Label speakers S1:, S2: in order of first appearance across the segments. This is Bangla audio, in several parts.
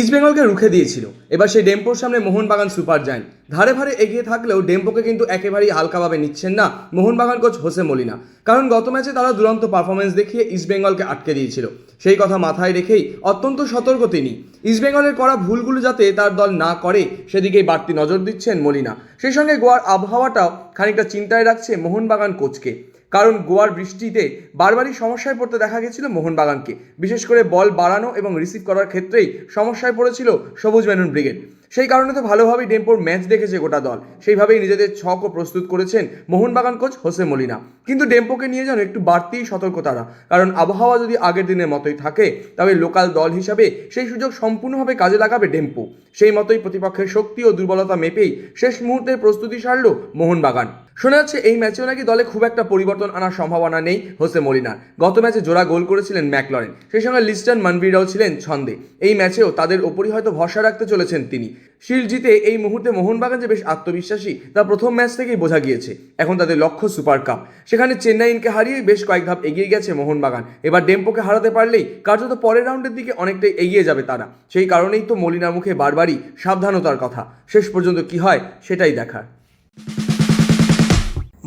S1: ইস্টবেঙ্গলকে রুখে দিয়েছিল। এবার সেই ডেম্পোর সামনে মোহনবাগান সুপার জায়েন্ট। ধারে ভারে এগিয়ে থাকলেও ডেম্পোকে কিন্তু একেবারেই হালকাভাবে নিচ্ছেন না মোহনবাগান কোচ হোসে মলিনা। কারণ গত ম্যাচে তারা দুরন্ত পারফরমেন্স দেখিয়ে ইস্টবেঙ্গলকে আটকে দিয়েছিল। সেই কথা মাথায় রেখেই অত্যন্ত সতর্ক তিনি। ইস্টবেঙ্গলের করা ভুলগুলো যাতে তার দল না করে, সেদিকেই বাড়তি নজর দিচ্ছেন মলিনা। সেই সঙ্গে গোয়ার আবহাওয়াটাও খানিকটা চিন্তায় রাখছে মোহনবাগান কোচকে। কারণ গোয়ার বৃষ্টিতে বারবারই সমস্যায় পড়তে দেখা গেছিল মোহনবাগানকে। বিশেষ করে বল বাড়ানো এবং রিসিভ করার ক্ষেত্রেই সমস্যায় পড়েছিল সবুজ মেনন ব্রিগেড। সেই কারণে তো ভালোভাবেই ডেম্পোর ম্যাচ দেখেছে গোটা দল। সেইভাবেই নিজেদের ছকও প্রস্তুত করেছেন মোহনবাগান কোচ হোসে মলিনা। কিন্তু ডেম্পোকে নিয়ে যেন একটু বাড়তিই সতর্ক তারা কারণ আবহাওয়া যদি আগের দিনের মতোই থাকে, তবে লোকাল দল হিসাবে সেই সুযোগ সম্পূর্ণভাবে কাজে লাগাবে ডেম্পো সেই মতোই প্রতিপক্ষের শক্তি ও দুর্বলতা মেপেই শেষ মুহূর্তের প্রস্তুতি সারল মোহনবাগান। শোনা যাচ্ছে এই ম্যাচেও নাকি দলে খুব একটা পরিবর্তন আনার সম্ভাবনা নেই হোসে মলিনার। গত ম্যাচে জোড়া গোল করেছিলেন ম্যাকলরেন। সেই সঙ্গে লিস্টন মানবিরাও ছিলেন ছন্দে। এই ম্যাচেও তাদের ওপরই হয়তো ভরসা রাখতে চলেছেন তিনি। শিল্ড জিতে এই মুহূর্তে মোহনবাগান যে বেশ আত্মবিশ্বাসী, তা প্রথম ম্যাচ থেকেই বোঝা গিয়েছে। এখন তাদের লক্ষ্য সুপার কাপ। সেখানে চেন্নাইনকে হারিয়ে বেশ কয়েক ধাপ এগিয়ে গেছে মোহনবাগান। এবার ডেম্পোকে হারাতে পারলেই কার্যত পরের রাউন্ডের দিকে অনেকটাই এগিয়ে যাবে তারা। সেই কারণেই তো মলিনার মুখে বারবারই সাবধানতার কথা। শেষ পর্যন্ত কি হয় সেটাই দেখার।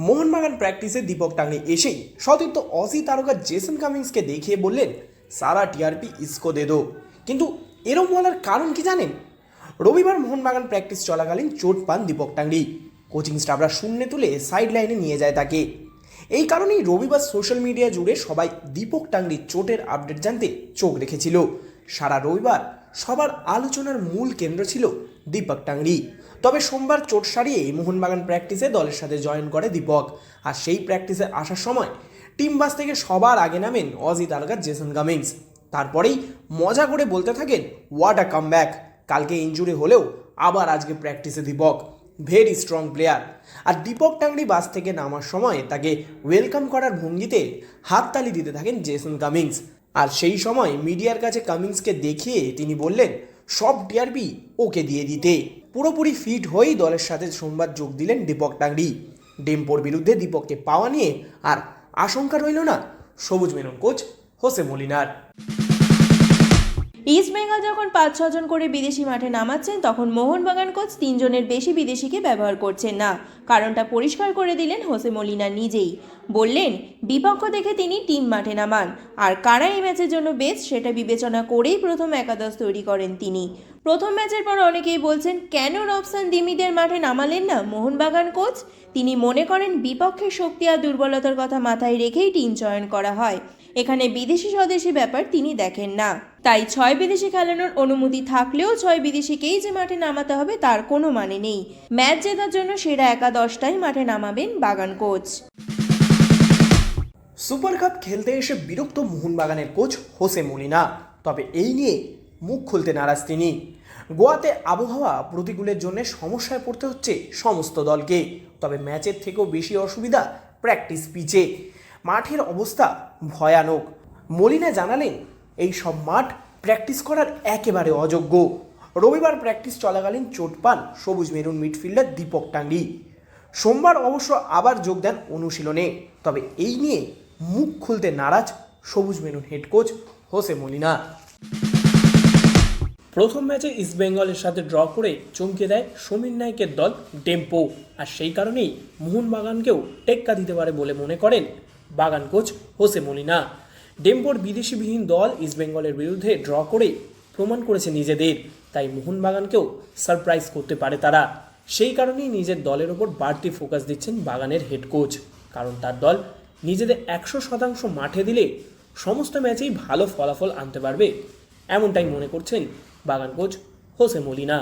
S2: মোহনবাগান প্র্যাকটিসে দীপক টাঙ্গি এসেই সতীর্থ অসি তারকা জেসন কামিংসকে দেখিয়ে বললেন, সারা টিআরপি ইস্কো দে দো। কিন্তু এরম বলার কারণ কি জানেন? রবিবার মোহনবাগান প্র্যাকটিস চলাকালীন চোট পান দীপক টাঙ্গি কোচিং স্টাফরা শূন্যে তুলে সাইড লাইনে নিয়ে যায় তাকে। এই কারণেই রবিবার সোশ্যাল মিডিয়া জুড়ে সবাই দীপক টাঙ্গির চোটের আপডেট জানতে চোখ রেখেছিল। সারা রবিবার সবার আলোচনার মূল কেন্দ্র ছিল দীপক টাঙ্গি তবে সোমবার চোট সারিয়ে মোহনবাগান প্র্যাকটিসে দলের সাথে জয়েন করে দীপক। আর সেই প্র্যাকটিসে আসার সময় টিম বাস থেকে সবার আগে নামেন অজি তারকা জেসন কামিংস। তারপরেই মজা করে বলতে থাকেন হোয়াট আ কাম ব্যাক কালকে ইঞ্জুরি হলেও আবার আজকে প্র্যাকটিসে দীপক ভেরি স্ট্রং প্লেয়ার আর দীপক টাংরি বাস থেকে নামার সময় তাকে ওয়েলকাম করার ভঙ্গিতে হাততালি দিতে থাকেন জেসন কামিংস। আর সেই সময় মিডিয়ার কাছে কামিংসকে দেখিয়ে তিনি বললেন, সব টিআরপি ওকে দিয়ে দিতে। পুরোপুরি ফিট হয়েই দলের সাথে সোমবার যোগ দিলেন দীপক টাংরি। ডেম্পোর বিরুদ্ধে দীপককে পাওয়া নিয়ে আর আশঙ্কা রইল না সবুজ মেনন কোচ হোসে মলিনার।
S3: ইস্ট বেঙ্গল যখন পাঁচ ছজন করে বিদেশি মাঠে নামাচ্ছেন, তখন মোহনবাগান কোচ তিনজনের বেশি বিদেশিকে ব্যবহার করছেন না। কারণটা পরিষ্কার করে দিলেন হোসে মলিনা নিজেই। বললেন, বিপক্ষ দেখে তিনি টিম মাঠে নামান। আর কারা এই ম্যাচের জন্য বেস্ট সেটা বিবেচনা করেই প্রথম একাদশ তৈরি করেন তিনি। প্রথম ম্যাচের পর অনেকেই বলছেন, কেন রবসান দিমিদের মাঠে নামালেন না মোহনবাগান কোচ? তিনি মনে করেন, বিপক্ষের শক্তি আর দুর্বলতার কথা মাথায় রেখেই টিম চয়ন করা হয়। এখানে বিদেশি স্বদেশি ব্যাপার তিনি দেখেন না। তাই ছয় বিদেশি খেলানোর অনুমতি থাকলেও ছয় বিদেশিকেই যে মাঠে নামাতে হবে তার কোনো মানে নেই। ম্যাচ জেতার জন্য সেরা একাদশটাই মাঠে নামাবেন বাগান কোচ।
S2: সুপার কাপ খেলতে এসে বিরক্ত মোহনবাগানের কোচ হোসে মলিনা তবে এই নিয়ে মুখ খুলতে নারাজ তিনি। গোয়াতে আবহাওয়া প্রতিকূলের জন্য সমস্যায় পড়তে হচ্ছে সমস্ত দলকে। তবে ম্যাচের থেকেও বেশি অসুবিধা প্র্যাকটিস পিচে। মাঠের অবস্থা ভয়ানক। মলিনা জানালেন, এই সব মাঠ প্র্যাকটিস করার একেবারে অযোগ্য। রবিবার প্র্যাকটিস চলাকালীন চোট পান সবুজ মেরুন মিডফিল্ডার দীপক টাঙ্গি সোমবার অবশ্য আবার যোগ দেন অনুশীলনে। তবে এই নিয়ে মুখ খুলতে নারাজ সবুজ maroon head coach Jose Molina. প্রথম ম্যাচে ইস্টবেঙ্গলের সাথে ড্র করে চমকে দেয় সমীর নায়কের দল ডেম্পো আর সেই কারণেই মোহনবাগানকেও টেক্কা দিতে পারে বলে মনে করেন বাগান কোচ হোসে মলিনা। ডেম্পোর বিদেশিবিহীন দল ইস্টবেঙ্গলের বিরুদ্ধে ড্র করে প্রমাণ করেছে নিজেদের। তাই মোহনবাগানকেও সারপ্রাইজ করতে পারে তারা। সেই কারণেই নিজের দলের ওপর বাড়তি ফোকাস দিচ্ছেন বাগানের হেড কোচ। কারণ তার দল নিজেদের একশো শতাংশ মাঠে দিলে সমস্ত ম্যাচেই ভালো ফলাফল আনতে পারবে, এমনটাই মনে করছেন বাগান কোচ হোসে মলিনা।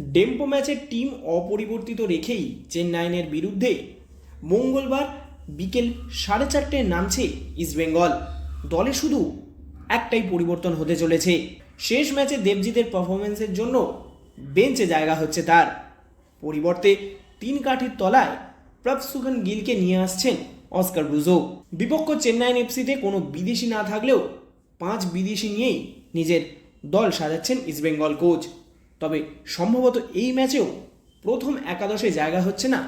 S2: ডেম্পো ম্যাচের টিম অপরিবর্তিত রেখেই চেন্নাইনের বিরুদ্ধে মঙ্গলবার বিকেল সাড়ে চারটেয় নামছে ইস্টবেঙ্গল দলে শুধু একটাই পরিবর্তন হতে চলেছে। শেষ ম্যাচে দেবজিতের পারফরমেন্সের জন্য বেঞ্চে জায়গা হচ্ছে তার। পরিবর্তে তিন কাঠির তলায় প্রভসুখান গিলকে নিয়ে আসছেন অস্কার ব্রুজো। বিপক্ষ চেন্নাইন এফসিতে কোনো বিদেশি না থাকলেও পাঁচ বিদেশি নিয়েই নিজের দল সাজাচ্ছেন ইস্টবেঙ্গল কোচ তবে সম্ভবত এই ম্যাচেও প্রথম একাদশে জায়গা হচ্ছে না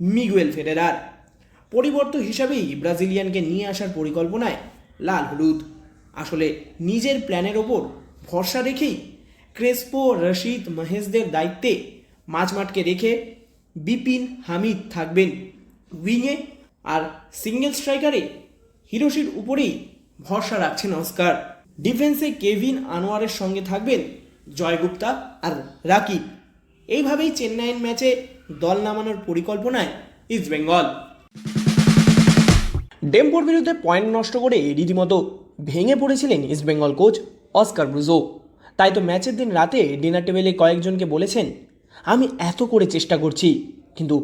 S2: মিগুয়েল ফেডেরার। পরিবর্তন হিসাবেই ব্রাজিলিয়ানকে নিয়ে আসার পরিকল্পনায় লাল হলুদ। আসলে নিজের প্ল্যানের ওপর ভরসা রেখেই ক্রেসপো, রশিদ, মহেশদের দায়িত্বে মাঝমাঠকে রেখে বিপিন, হামিদ থাকবেন উইংয়ে আর সিঙ্গেল স্ট্রাইকারে হিরোশির উপরেই ভরসা রাখছেন অস্কার। ডিফেন্সে কেভিন আনোয়ারের সঙ্গে থাকবেন জয়গুপ্তা আর রাকিব। এইভাবেই চেন্নাইয়ের ম্যাচে দল নামানোর পরিকল্পনায় ইস্টবেঙ্গল ডেম্পোর বিরুদ্ধে পয়েন্ট নষ্ট করে রীতিমতো ভেঙে পড়েছিলেন ইস্টবেঙ্গল কোচ অস্কার ব্রুজো তাই তো ম্যাচের দিন রাতে ডিনার টেবিলে কয়েকজনকে বলেছেন, আমি এত করে চেষ্টা করছি, কিন্তু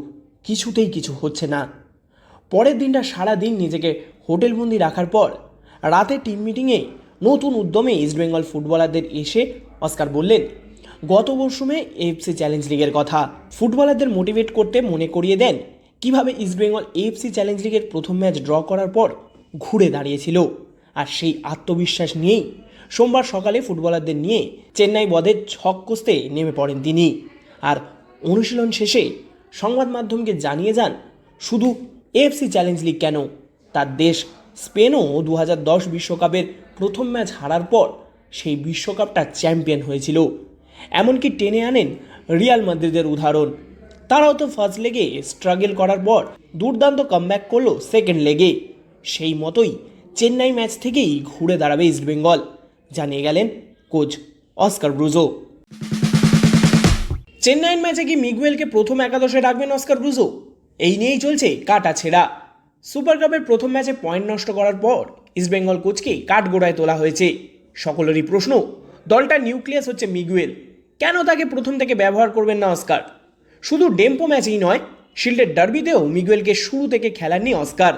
S2: কিছুতেই কিছু হচ্ছে না। পরের দিনটা সারা দিন নিজেকে হোটেলবন্দি রাখার পর রাতে টিম মিটিংয়ে নতুন উদ্যমে ইস্টবেঙ্গল ফুটবলারদের এসে অস্কার বললেন গত মরশুমে এফসি চ্যালেঞ্জ লিগের কথা। ফুটবলারদের মোটিভেট করতে মনে করিয়ে দেন, কীভাবে ইস্টবেঙ্গল এফসি চ্যালেঞ্জ লিগের প্রথম ম্যাচ ড্র করার পর ঘুরে দাঁড়িয়েছিল। আর সেই আত্মবিশ্বাস নিয়েই সোমবার সকালে ফুটবলারদের নিয়ে চেন্নাই বদের ছক কষতে নেমে পড়েন তিনি। আর অনুশীলন শেষে সংবাদ মাধ্যমকে জানিয়ে যান, শুধু এফসি চ্যালেঞ্জ লিগ কেন? তার দেশ স্পেনও দু বিশ্বকাপের প্রথম ম্যাচ হারার পর সেই বিশ্বকাপটা চ্যাম্পিয়ন হয়েছিল। এমনকি টেনে আনেন রিয়াল মাদ্রিদের উদাহরণ। তারাও তো ফার্স্ট লেগে স্ট্রাগল করার পর দুর্দান্ত কামব্যাক করল সেকেন্ড লেগে সেই মতোই চেন্নাই ম্যাচ থেকেই ঘুরে দাঁড়াবে ইস্টবেঙ্গল জানিয়ে গেলেন কোচ অস্কার ব্রুজো। চেন্নাইয়ের ম্যাচে কি মিগুয়েলকে প্রথম একাদশে রাখবেন অস্কার ব্রুজো? এই নিয়েই চলছে কাটা ছেঁড়া সুপার কাপের প্রথম ম্যাচে পয়েন্ট নষ্ট করার পর ইস্টবেঙ্গল কোচকে কাঠগোড়ায় তোলা হয়েছে। সকলেরই প্রশ্ন দলটার নিউক্লিয়াস হচ্ছে মিগুয়েল কেন তাকে প্রথম থেকে ব্যবহার করবেন না অস্কার? শুধু ডেম্পো ম্যাচেই নয়, শিল্ডের ডার্বিতেও মিগুয়েলকে শুরু থেকে খেলাননি অস্কার।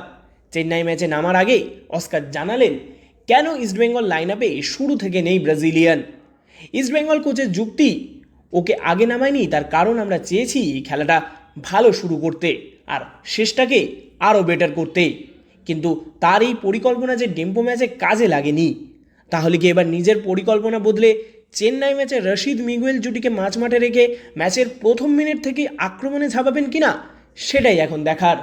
S2: চেন্নাই ম্যাচে নামার আগে অস্কার জানালেন, কেন ইস্টবেঙ্গল লাইন আপে শুরু থেকে নেই ব্রাজিলিয়ান? ইস্টবেঙ্গল কোচের যুক্তি, ওকে আগে নামায়নি, তার কারণ আমরা চেয়েছি খেলাটা ভালো শুরু করতে আর শেষটাকে আরও বেটার করতে। কিন্তু তার এই পরিকল্পনা যে ডেম্পো ম্যাচে কাজে লাগেনি, তাহলে কি এবার নিজের পরিকল্পনা বদলে চেন্নাই ম্যাচে রশিদ মিগুয়েল জুটিকে মাঝমাঠে রেখে ম্যাচের প্রথম মিনিট থেকে আক্রমণে ঝাঁপাবেন কিনা, সেটাই এখন দেখার।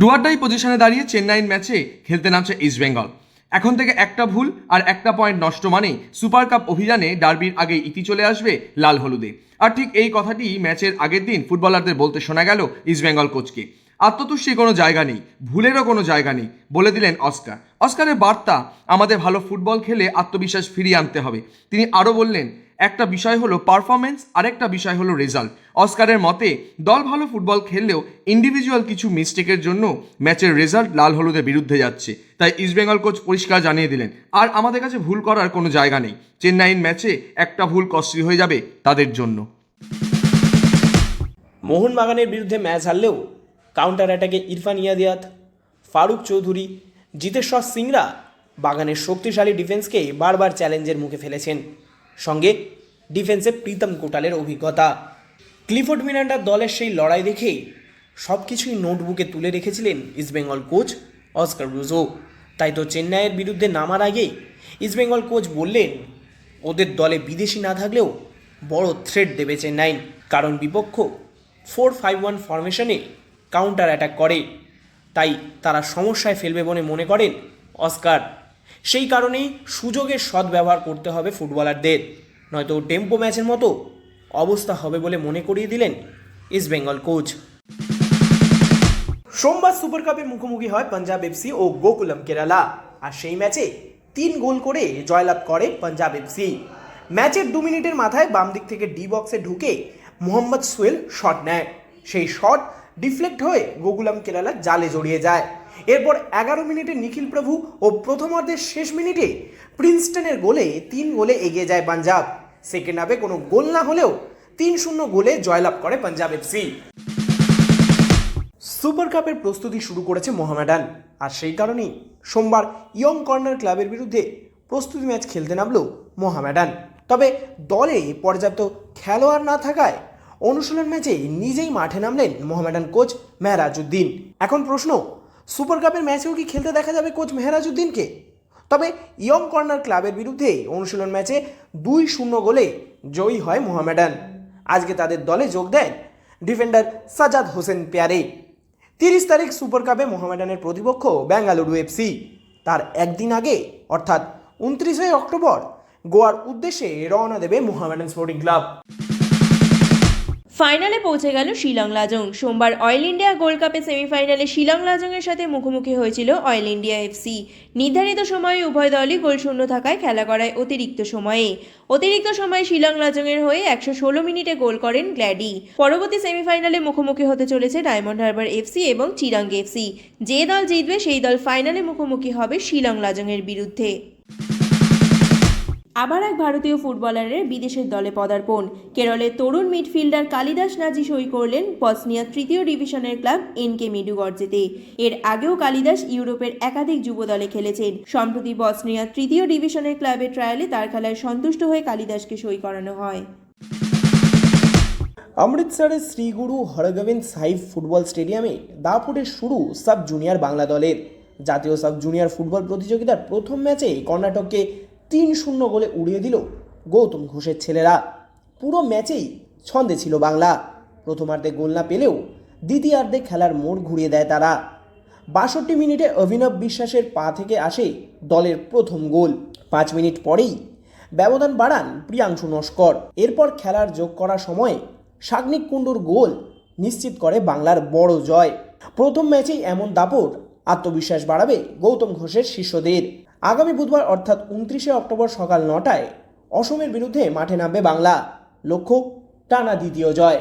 S1: ডুয়ারটাই পজিশনে দাঁড়িয়ে চেন্নাইয়ের ম্যাচে খেলতে নামছে ইস্টবেঙ্গল এখন থেকে একটা ভুল আর একটা পয়েন্ট নষ্ট মানেই সুপার কাপ অভিযানে ডার্বির আগে ইতি চলে আসবে লাল হলুদে। আর ঠিক এই কথাটি ম্যাচের আগের দিন ফুটবলারদের বলতে শোনা গেল ইস্টবেঙ্গল কোচকে। আত্মতুষ্টির কোনো জায়গা নেই, ভুলেরও কোনো জায়গা নেই, বলে দিলেন অস্কার। অস্কারের বার্তা, আমাদের ভালো ফুটবল খেলে আত্মবিশ্বাস ফিরিয়ে আনতে হবে। তিনি আরও বললেন, একটা বিষয় হলো পারফরমেন্স আরেকটা বিষয় হলো রেজাল্ট অস্কারের মতে, দল ভালো ফুটবল খেললেও ইন্ডিভিজুয়াল কিছু মিস্টেকের জন্য ম্যাচের রেজাল্ট লাল হলুদের বিরুদ্ধে যাচ্ছে। তাই ইস্টবেঙ্গল কোচ পরিষ্কার জানিয়ে দিলেন, আর আমাদের কাছে ভুল করার কোনো জায়গা নেই। চেন্নাইন ম্যাচে একটা ভুল কস্টলি হয়ে যাবে তাদের জন্য।
S2: মোহনবাগানের বিরুদ্ধে ম্যাচ হারলেও কাউন্টার অ্যাটাকে ইরফান ইয়াদিয়াত, ফারুক চৌধুরী, জিতেশ্বর সিংরা বাগানের শক্তিশালী ডিফেন্সকে বারবার চ্যালেঞ্জের মুখে ফেলেছেন। সঙ্গে ডিফেন্সে প্রীতম কোটালের অভিজ্ঞতা। ক্লিফোর্ড মিরান্ডার দলের সেই লড়াই দেখে সব কিছুই নোটবুকে তুলে রেখেছিলেন ইস্টবেঙ্গল কোচ অস্কার ব্রুজো তাই তো চেন্নাইয়ের বিরুদ্ধে নামার আগে ইস্টবেঙ্গল কোচ বললেন, ওদের দলে বিদেশি না থাকলেও বড় থ্রেড দেবে চেন্নাই। কারণ বিপক্ষ ফোর ফাইভ ওয়ান ফরমেশনে কাউন্টার অ্যাটাক করে। তাই তারা সমস্যায় ফেলবে বলে মনে করেন অস্কার। সেই কারণেই সুযোগের সদ্ব্যবহার করতে হবে ফুটবলারদের। নয়তো টেম্পো ম্যাচের মতো অবস্থা হবে বলে মনে করিয়ে দিলেন ইস্টবেঙ্গল কোচ সোমবার সুপার কাপে মুখোমুখি হয় পাঞ্জাব এফসি ও গোকুলম কেরালা আর সেই ম্যাচে তিন গোল করে জয়লাভ করে পাঞ্জাব এফসি ম্যাচের দু মিনিটের মাথায় বাম দিক থেকে ডি বক্সে ঢুকে মোহাম্মদ সোয়েল শট নেয়। সেই শট ডিফ্লেক্ট হয়ে গোকুলাম কেরালা জালে জড়িয়ে যায়। এরপর এগারো মিনিটে নিখিল প্রভু ও প্রথমার্ধের শেষ মিনিটে প্রিন্সটনের গোলে তিন গোলে এগিয়ে যায় পাঞ্জাব। সেকেন্ড হাফে কোনো গোল না হলেও তিন শূন্য গোলে জয়লাভ করে পাঞ্জাব এফসি সুপার কাপের প্রস্তুতি শুরু করেছে মোহামেডান। আর সেই কারণেই সোমবার ইয়ং কর্নার ক্লাবের বিরুদ্ধে প্রস্তুতি ম্যাচ খেলতে নামলো মোহামেডান। তবে দলে পর্যাপ্ত খেলোয়াড় না থাকায় অনুশীলন ম্যাচে নিজেই মাঠে নামলেন মোহামেডান কোচ মেহরাজউদ্দিন। এখন প্রশ্ন, সুপার কাপের ম্যাচেও কি খেলতে দেখা যাবে কোচ মেহরাজউদ্দিনকে? তবে ইয়ং কর্নার ক্লাবের বিরুদ্ধে অনুশীলন ম্যাচে দুই শূন্য গোলে জয়ী হয় মোহামেডান। আজকে তাদের দলে যোগ দেন ডিফেন্ডার সাজাদ হোসেন পেয়ারে। তিরিশ তারিখ সুপার কাপে মোহামেডানের প্রতিপক্ষ বেঙ্গালুরু এফসি তার একদিন আগে, অর্থাৎ উনত্রিশে অক্টোবর, গোয়ার উদ্দেশ্যে রওনা দেবে মোহামেডান স্পোর্টিং ক্লাব।
S3: ফাইনালে পৌঁছে গেল শিলং লাজং। সোমবার অয়েল ইন্ডিয়া গোল্ড কাপে সেমিফাইনালে শিলং লাজংয়ের সাথে মুখোমুখি হয়েছিল অয়েল ইন্ডিয়া এফসি নির্ধারিত সময়ে উভয় দলই গোল শূন্য থাকায় খেলা করায় অতিরিক্ত সময়ে। অতিরিক্ত সময়ে শিলং লাজংয়ের হয়ে একশো ষোলো মিনিটে গোল করেন গ্ল্যাডি। পরবর্তী সেমিফাইনালে মুখোমুখি হতে চলেছে ডায়মন্ড হারবার এফসি এবং চিরাং এফসি যে দল জিতবে, সেই দল ফাইনালে মুখোমুখি হবে শিলং লাজংয়ের বিরুদ্ধে। আবার এক ভারতীয় ফুটবলারের বিদেশের দলে পদার্পণ। কেরলের তরুণ মিডফিল্ডার কালিদাস নাজি সই করলেন বসনিয়ার তৃতীয় ডিভিশনের ক্লাব এনকে মিডুগর্জেতে এর আগেও কালিদাস ইউরোপের একাধিক যুব দলে খেলেছেন। সম্প্রতি বসনিয়ার তৃতীয় ডিভিশনের ক্লাবের ট্রায়ালে তার খেলায় সন্তুষ্ট হয়ে কালিদাসকে সই করানো হয়।
S2: অমৃতসরের শ্রীগুরু হরগোবিন্দ সাহিব ফুটবল স্টেডিয়ামে দাপুটে শুরু সাব জুনিয়র বাংলা দলের। জাতীয় সাব জুনিয়র ফুটবল প্রতিযোগিতার প্রথম ম্যাচে কর্ণাটককে তিন শূন্য গোলে উড়িয়ে দিল গৌতম ঘোষের ছেলেরা। পুরো ম্যাচেই ছন্দে ছিল বাংলা। প্রথমার্ধে গোল না পেলেও দ্বিতীয়ার্ধে খেলার মোড় ঘুরিয়ে দেয় তারা। বাষট্টি মিনিটে অভিনব বিশ্বাসের পা থেকে আসে দলের প্রথম গোল। পাঁচ মিনিট পরেই ব্যবধান বাড়ান প্রিয়াংশু নস্কর। এরপর খেলার যোগ করার সময় সাগ্নিক কুণ্ডুর গোল নিশ্চিত করে বাংলার বড় জয়। প্রথম ম্যাচেই এমন দাপট আত্মবিশ্বাস বাড়াবে গৌতম ঘোষের শিষ্যদের। আগামী বুধবার অর্থাৎ উনত্রিশে অক্টোবর সকাল নটায় অসমের বিরুদ্ধে মাঠে নামবে বাংলা। লক্ষ্য, টানা দ্বিতীয় জয়।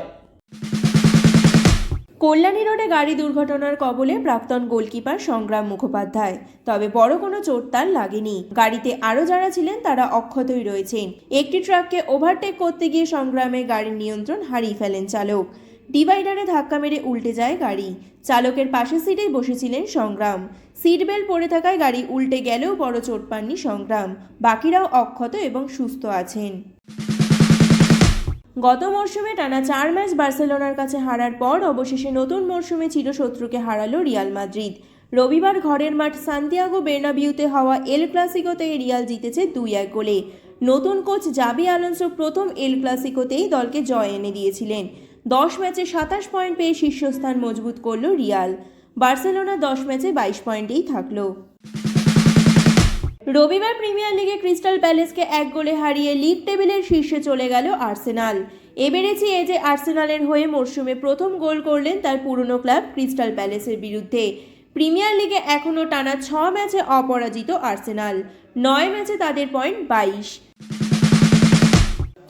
S3: কল্যাণী রোডে গাড়ি দুর্ঘটনার কবলে প্রাক্তন গোলকিপার সংগ্রাম মুখোপাধ্যায়। তবে বড় কোনো চোট তার লাগেনি। গাড়িতে আরও যারা ছিলেন, তারা অক্ষতই রয়েছেন। একটি ট্রাককে ওভারটেক করতে গিয়ে সংগ্রামে গাড়ির নিয়ন্ত্রণ হারিয়ে ফেলেন চালক। ডিভাইডারে ধাক্কা মেরে উল্টে যায় গাড়ি। চালকের পাশের সিটেই বসেছিলেন সংগ্রাম। সিট বেল্ট পরে থাকায় গাড়ি উল্টে গেলেও বড় চোট পাননি সংগ্রাম। বাকিরাও অক্ষত এবং সুস্থ আছেন। গত মরশুমে টানা চার ম্যাচ বার্সেলোনার কাছে হারার পর অবশেষে নতুন মরশুমে চিরশত্রুকে হারালো রিয়াল মাদ্রিদ। রবিবার ঘরের মাঠ সান্তিয়াগো বের্নাবিউতে হওয়া এল ক্লাসিকোতে রিয়াল জিতেছে দুই এক গোলে। নতুন কোচ জাবি আলোনসো প্রথম এল ক্লাসিকোতেই দলকে জয় এনে দিয়েছিলেন। দশ ম্যাচে সাতাশ পয়েন্ট পেয়ে শীর্ষস্থান মজবুত করল রিয়াল। বার্সেলোনা দশ ম্যাচে বাইশ পয়েন্টেই থাকল। রবিবার প্রিমিয়ার লিগে ক্রিস্টাল প্যালেসকে এক গোলে হারিয়ে লিগ টেবিলের শীর্ষে চলে গেল আর্সেনাল। এবেরেছি এ যে আর্সেনালের হয়ে মরশুমে প্রথম গোল করলেন তার পুরনো ক্লাব ক্রিস্টাল প্যালেসের বিরুদ্ধে। প্রিমিয়ার লিগে এখনও টানা ছ ম্যাচে অপরাজিত আর্সেনাল। নয় ম্যাচে তাদের পয়েন্ট বাইশ।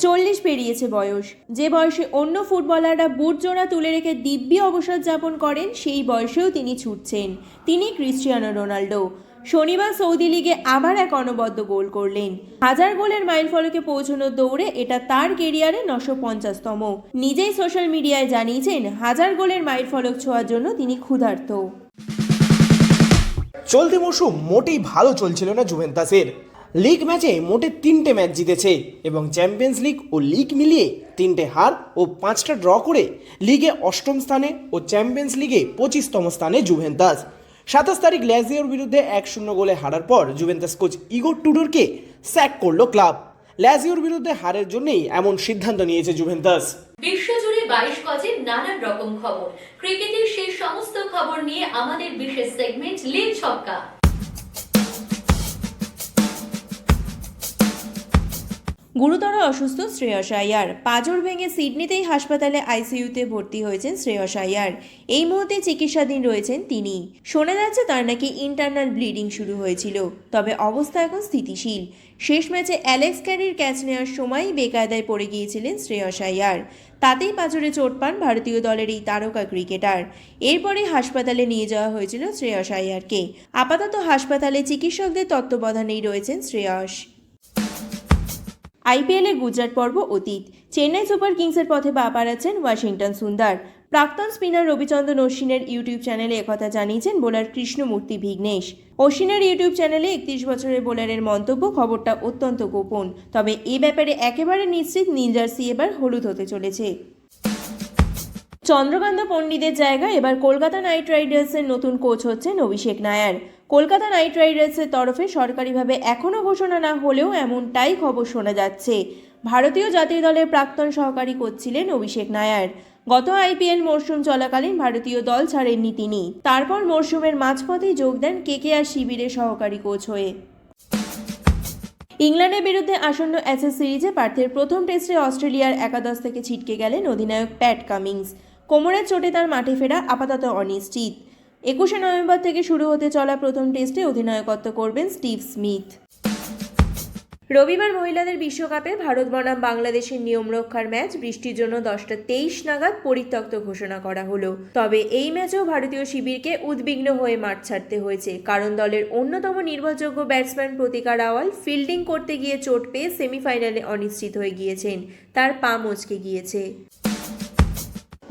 S3: চল্লিশ পেরিয়েছে বয়স। যে বয়সে অন্য ফুটবলাররা বুট জোড়া তুলে রেখে দিব্যি অবসর যাপন করেন, সেই বয়সেও তিনি ছুটছেন। তিনি ক্রিশ্চিয়ানো রোনাল্ডো। শনিবার সৌদি লিগে আবার এক অনবদ্য গোল করলেন। হাজার গোলের মাইল ফলকে পৌঁছানোর দৌড়ে এটা তার কেরিয়ারে নশো পঞ্চাশতম। নিজেই সোশ্যাল মিডিয়ায় জানিয়েছেন, হাজার গোলের মাইল ফলক ছোঁয়ার জন্য তিনি ক্ষুধার্ত।
S2: চলতি মরশুম মোটেই ভালো চলছিল না জুভেন্তাসের লিগ ম্যাচে মোটে তিনটে ম্যাচ জিতেছে এবং চ্যাম্পিয়ন্স লিগ ও লিগ মিলিয়ে তিনটে হার ও পাঁচটা ড্র করে লিগে অষ্টম স্থানে ও চ্যাম্পিয়ন্স লিগে পঁচিশতম স্থানে জুভেন্তাস সাতাশ তারিখ ল্যাজিওর বিরুদ্ধে এক শূন্য গোলে হারার পর জুভেন্তাস কোচ ইগোর টুডোরকে স্যাক করল ক্লাব। ল্যাজিওর বিরুদ্ধে হারের জন্যই এমন সিদ্ধান্ত নিয়েছে জুভেন্তাস
S4: বিশ্বজুড়ে বাইশ গজের নানান রকম খবর। ক্রিকেটের সেই সমস্ত খবর নিয়ে আমাদের বিশেষ সেগমেন্ট লিগ ছক্কা।
S3: গুরুতর অসুস্থ শ্রেয়স আয়ার। পাঁজর ভেঙে সিডনিতেই হাসপাতালে আইসিইউতে ভর্তি হয়েছেন শ্রেয়স আয়ার। এই মুহূর্তে চিকিৎসাধীন রয়েছেন তিনি। শোনা যাচ্ছে তার নাকি ইন্টারনাল ব্লিডিং শুরু হয়েছিল, তবে অবস্থা এখন স্থিতিশীল। শেষ ম্যাচে অ্যালেক্স ক্যারির ক্যাচ নেওয়ার সময়ই বেকায়দায় পড়ে গিয়েছিলেন শ্রেয়স আয়ার। তাতেই পাঁজরে চোট পান ভারতীয় দলের এই তারকা ক্রিকেটার। এরপরে হাসপাতালে নিয়ে যাওয়া হয়েছিল শ্রেয়স আয়ারকে। আপাতত হাসপাতালে চিকিৎসকদের তত্ত্বাবধানেই রয়েছেন শ্রেয়স। আইপিএলে গুজরাট পর্ব অতীত। চেন্নাই সুপার কিংসের পথে বা পারাচ্ছেন ওয়াশিংটন সুন্দর। প্রাক্তন স্পিনার রবিচন্দ্রন অশ্বিনের ইউটিউব চ্যানেলে একথা জানিয়েছেন বোলার কৃষ্ণমূর্তি ভিগ্নেশ। অশ্বিনের ইউটিউব চ্যানেলে একত্রিশ বছরের বোলারের মন্তব্য, খবরটা অত্যন্ত গোপন। তবে এ ব্যাপারে একেবারে নিশ্চিত নীল সি এবার হলুদ হতে চলেছে। চন্দ্রকান্ত পণ্ডিতের জায়গায় এবার কলকাতা নাইট রাইডার্সের নতুন কোচ হচ্ছেন অভিষেক নায়ার। কলকাতা নাইট রাইডার্সের তরফে সরকারিভাবে এখনও ঘোষণা না হলেও এমনটাই খবর শোনা যাচ্ছে। ভারতীয় জাতীয় দলের প্রাক্তন সহকারী কোচ ছিলেন অভিষেক নায়ার। গত আইপিএল মরশুম চলাকালীন ভারতীয় দল ছাড়েননি তিনি। তারপর মরশুমের মাঝপথেই যোগ দেন কেকেআর শিবিরের সহকারী কোচ হয়ে। ইংল্যান্ডের বিরুদ্ধে আসন্ন অ্যাসেস সিরিজে পার্থের প্রথম টেস্টে অস্ট্রেলিয়ার একাদশ থেকে ছিটকে গেলেন অধিনায়ক প্যাট কামিংস। কোমরের চোটে তার মাঠে ফেরা আপাতত অনিশ্চিত। একুশে নভেম্বর থেকে শুরু হতে চলা প্রথম টেস্টে অধিনায়কত্ব করবেন স্টিভ স্মিথ। রবিবার মহিলাদের বিশ্বকাপে ভারত বনাম বাংলাদেশের নিয়ম রক্ষার ম্যাচ বৃষ্টির জন্য দশটা তেইশ নাগাদ পরিত্যক্ত ঘোষণা করা হলো। তবে এই ম্যাচেও ভারতীয় শিবিরকে উদ্বিগ্ন হয়ে মাঠ ছাড়তে হয়েছে। কারণ দলের অন্যতম নির্ভরযোগ্য ব্যাটসম্যান প্রতিকার আওয়াল ফিল্ডিং করতে গিয়ে চোট পেয়ে সেমিফাইনালে অনিশ্চিত হয়ে গিয়েছেন। তার পা মচকে গিয়েছে।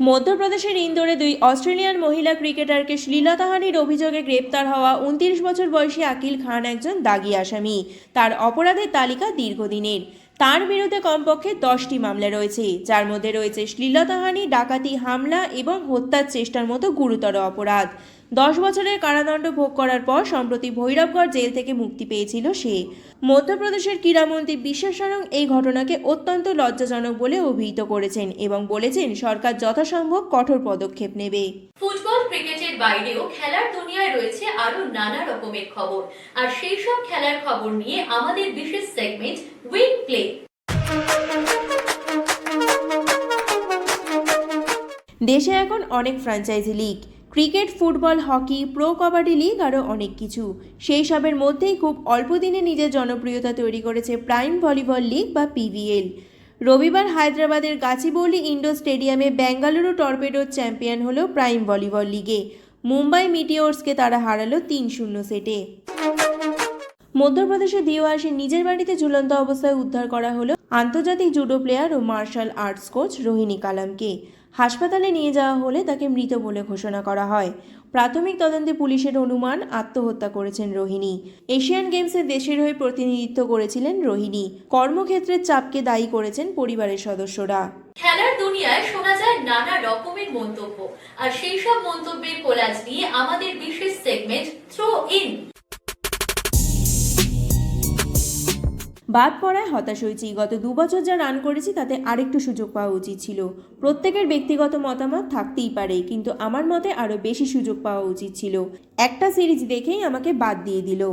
S3: মধ্যপ্রদেশের ইন্দোরে দুই অস্ট্রেলিয়ান মহিলা ক্রিকেটারকে শ্লীলতাহানির অভিযোগে গ্রেপ্তার হওয়া উনত্রিশ বছর বয়সী আকিল খান একজন দাগি আসামি। তার অপরাধের তালিকা দীর্ঘদিনের। তার বিরুদ্ধে কমপক্ষে দশটি মামলা রয়েছে, যার মধ্যে রয়েছে শ্লীলতাহানি ডাকাতি, হামলা এবং হত্যার চেষ্টার মতো গুরুতর অপরাধ। দশ বছরের কারাদণ্ড ভোগ করার পর সম্প্রতি ভৈরবগড় জেল থেকে মুক্তি পেয়েছিল সে। মধ্যপ্রদেশের ক্রীড়ামন্ত্রী বিশ্বাস সারং এই ঘটনাকে অত্যন্ত লজ্জাজনক বলে অভিহিত করেছেন এবং বলেছেন সরকার যথাসম্ভব কঠোর পদক্ষেপ নেবে।
S4: ফুটবল ক্রিকেটের বাইরেও খেলার দুনিয়ায় রয়েছে আরও নানা রকমের খবর। আর সেই সব খেলার খবর নিয়ে আমাদের বিশেষ সেগমেন্ট প্লে
S3: দেশে এখন অনেক franchise league cricket, football, hockey, pro, kabaddi league আরও অনেক কিছু। সেই সবের মধ্যেই খুব অল্প দিনে নিজের জনপ্রিয়তা তৈরি করেছে প্রাইম ভলিবল লিগ বা পিভিএল রবিবার হায়দ্রাবাদের গাছিবৌলি ইন্ডোর স্টেডিয়ামে বেঙ্গালুরু টর্পেডোর চ্যাম্পিয়ন হলো প্রাইম ভলিবল লিগে। মুম্বাই মিটিওর্সকে তারা হারালো তিন শূন্য সেটে। মধ্যপ্রদেশের দিওয়াসে নিজের বাড়িতে ঝুলন্ত অবস্থায় উদ্ধার করা হলো আন্তর্জাতিক জুডো প্লেয়ার ও মার্শাল আর্টস কোচ রোহিণী কালামকে। হাসপাতালে নিয়ে যাওয়া হলে তাকে মৃত বলে ঘোষণা করা হয়। প্রাথমিক তদন্তে পুলিশের অনুমান, আত্মহত্যা করেছেন রোহিণী। এশিয়ান গেমসে দেশের হয়ে প্রতিনিধিত্ব করেছিলেন রোহিণী। কর্মক্ষেত্রের চাপকে দায়ী করেছেন পরিবারের সদস্যরা।
S4: খেলার দুনিয়ায় শোনা যায় নানা রকমের মন্তব্য। আর সেই সব মন্তব্যের কোলাজ নিয়ে আমাদের বিশেষ সেগমেন্ট থ্রো ইন
S3: বাদ পড়ায় হতাশ হয়েছি। গত দু বছর যা রান করেছি, তাতে আরেকটু সুযোগ পাওয়া উচিত ছিল। প্রত্যেকের ব্যক্তিগত মতামত থাকতেই পারে, কিন্তু আমার মতে আরও বেশি সুযোগ পাওয়া উচিত ছিল। একটা সিরিজ দেখেই আমাকে বাদ দিয়ে দিল।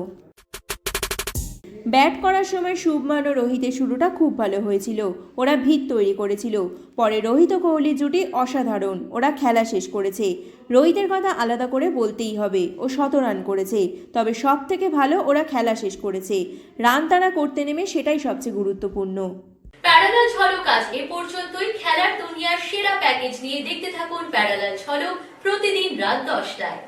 S3: ব্যাট করার সময় শুভমান ও রোহিতের শুরুটা খুব ভালো হয়েছিল। ওরা ভিত তৈরি করেছিল। পরে রোহিত ও কোহলি জুটি অসাধারণ। ওরা খেলা শেষ করেছে। রোহিতের কথা আলাদা করে বলতেই হবে। ও শত রান করেছে। তবে সব থেকে ভালো ওরা খেলা শেষ করেছে। রান তারা করতে নেমে সেটাই সবচেয়ে গুরুত্বপূর্ণ।
S4: প্যারালাল ঝলক আজ এ পর্যন্তই। খেলার দুনিয়ার সেরা প্যাকেজ নিয়ে দেখতে থাকুন প্যারালাল ঝলক প্রতিদিন রাত দশটায়।